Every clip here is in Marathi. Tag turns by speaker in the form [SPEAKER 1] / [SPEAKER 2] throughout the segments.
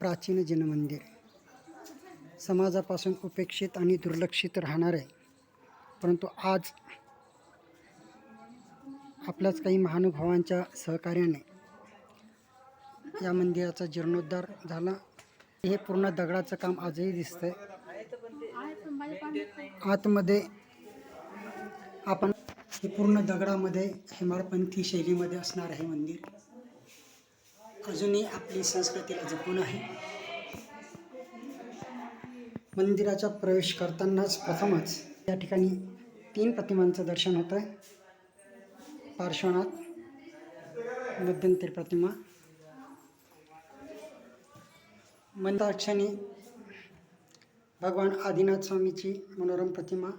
[SPEAKER 1] प्राचीन जनमंदिर. समाजापासून उपेक्षित आणि दुर्लक्षित राहणार आहे. परंतु आज आपल्याच काही महानुभावांच्या सहकार्याने या मंदिराचा जीर्णोद्धार झाला. हे पूर्ण दगडाचं काम आजही दिसतंय. आतमध्ये आपण हे पूर्ण दगडामध्ये हेमाडपंथी शैलीमध्ये असणार आहे मंदिर. अजूनही आपली संस्कृतीला जपून आहे. मंदिराचा प्रवेश करतानाच प्रथमच या ठिकाणी तीन प्रतिमांचं दर्शन होतं आहे. पार्श्वनाथ मध्यंतरी प्रतिमा. मंदाक्षणी भगवान आदिनाथ स्वामीची मनोरम प्रतिमा.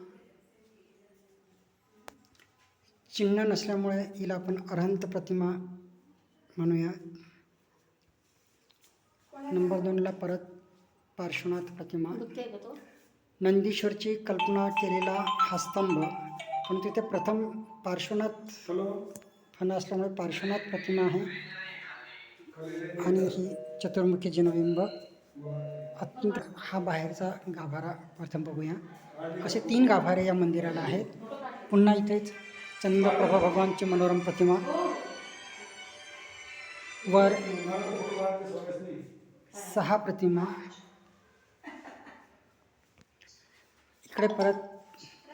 [SPEAKER 1] चिन्ह नसल्यामुळे हिला आपण अरहंत प्रतिमा म्हणूया. नंबर दोनला परत पार्श्वनाथ प्रतिमा. नंदीश्वरची कल्पना केलेला हा स्तंभ पण तिथे प्रथम पार्श्वनाथ फणा असल्यामुळे पार्श्वनाथ प्रतिमा आहे. आणि ही चतुर्मुखी जनबिंब. अत्यंत हा बाहेरचा गाभारा प्रथम बघूया. असे तीन गाभारे या मंदिराला आहेत. पुन्हा इथेच चंद्रप्रभा भगवानची मनोरम प्रतिमा. वर सहा प्रतिमा. इकडे परत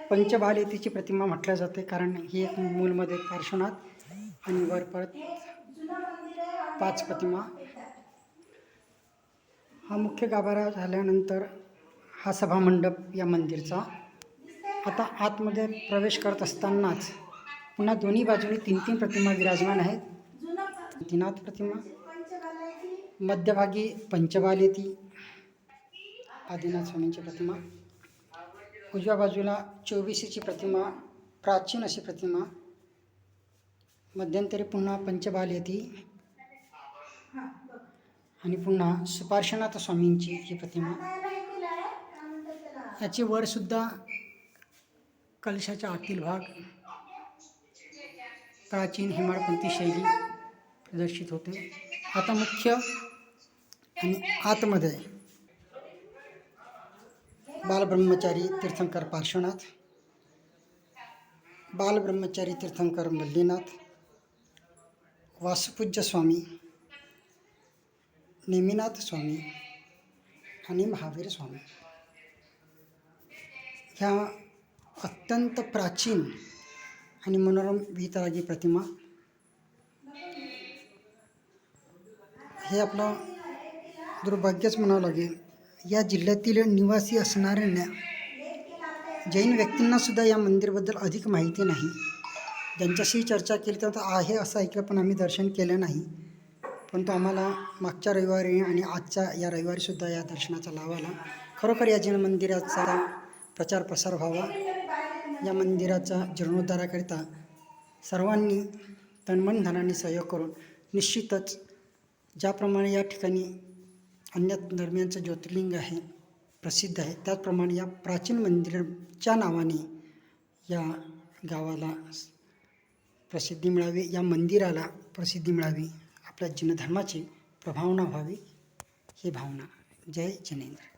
[SPEAKER 1] पंचबालेतीची प्रतिमा म्हटल्या जाते कारण ही एक मूलमध्ये पार्श्वनाथ आणि वर परत पाच प्रतिमा. हा मुख्य गाभारा झाल्यानंतर हा सभामंडप या मंदिरचा. आता आतमध्ये प्रवेश करत असतानाच पुन्हा दोन्ही बाजूनी तीन तीन प्रतिमा विराजमान आहेत. दिनाथ प्रतिमा मध्यभागी पंचबालेती आदिनाथ स्वामींची प्रतिमा. उजव्या बाजूला चोवीसीची प्रतिमा प्राचीन अशी प्रतिमा. मध्यंतरी पुन्हा पंचबाल येती आणि पुन्हा सुपार्श्वनाथ स्वामींची ही प्रतिमा. याची वरसुद्धा कलशाच्या आतील भाग. प्राचीन हेमाडपंथी शैली प्रदर्शित होते. आता मुख्य आणि आतमध्ये. बालब्रह्मचारी तीर्थंकर पार्श्वनाथ बालब्रह्मचारी तीर्थंकर मल्लीनाथ वासुपूज्य स्वामी नेमिनाथ स्वामी आणि महावीर स्वामी. ह्या अत्यंत प्राचीन आणि मनोरम वितरागी प्रतिमा हे आपलं दुर्भाग्यच म्हणावं लागेल. या जिल्ह्यातील निवासी असणाऱ्यांना जैन व्यक्तींनासुद्धा या मंदिरबद्दल अधिक माहिती नाही. ज्यांच्याशी चर्चा केली तर आहे असं ऐकलं पण आम्ही दर्शन केलं नाही. परंतु आम्हाला मागच्या रविवारी आणि आजच्या या रविवारीसुद्धा या दर्शनाचा लाभ आला. खरोखर या जैन मंदिराचा प्रचार प्रसार व्हावा. या मंदिराचा जीर्णोद्धाराकरिता सर्वांनी तन्मन धनाने सहयोग करून निश्चितच ज्याप्रमाणे या ठिकाणी अन्य धर्मियांचं ज्योतिर्लिंग आहे प्रसिद्ध आहे त्याचप्रमाणे या प्राचीन मंदिराच्या नावाने या गावाला प्रसिद्धी मिळावी या मंदिराला प्रसिद्धी मिळावी आपल्या जिनधर्माची प्रभावना व्हावी ही भावना. जय जिनेंद्र.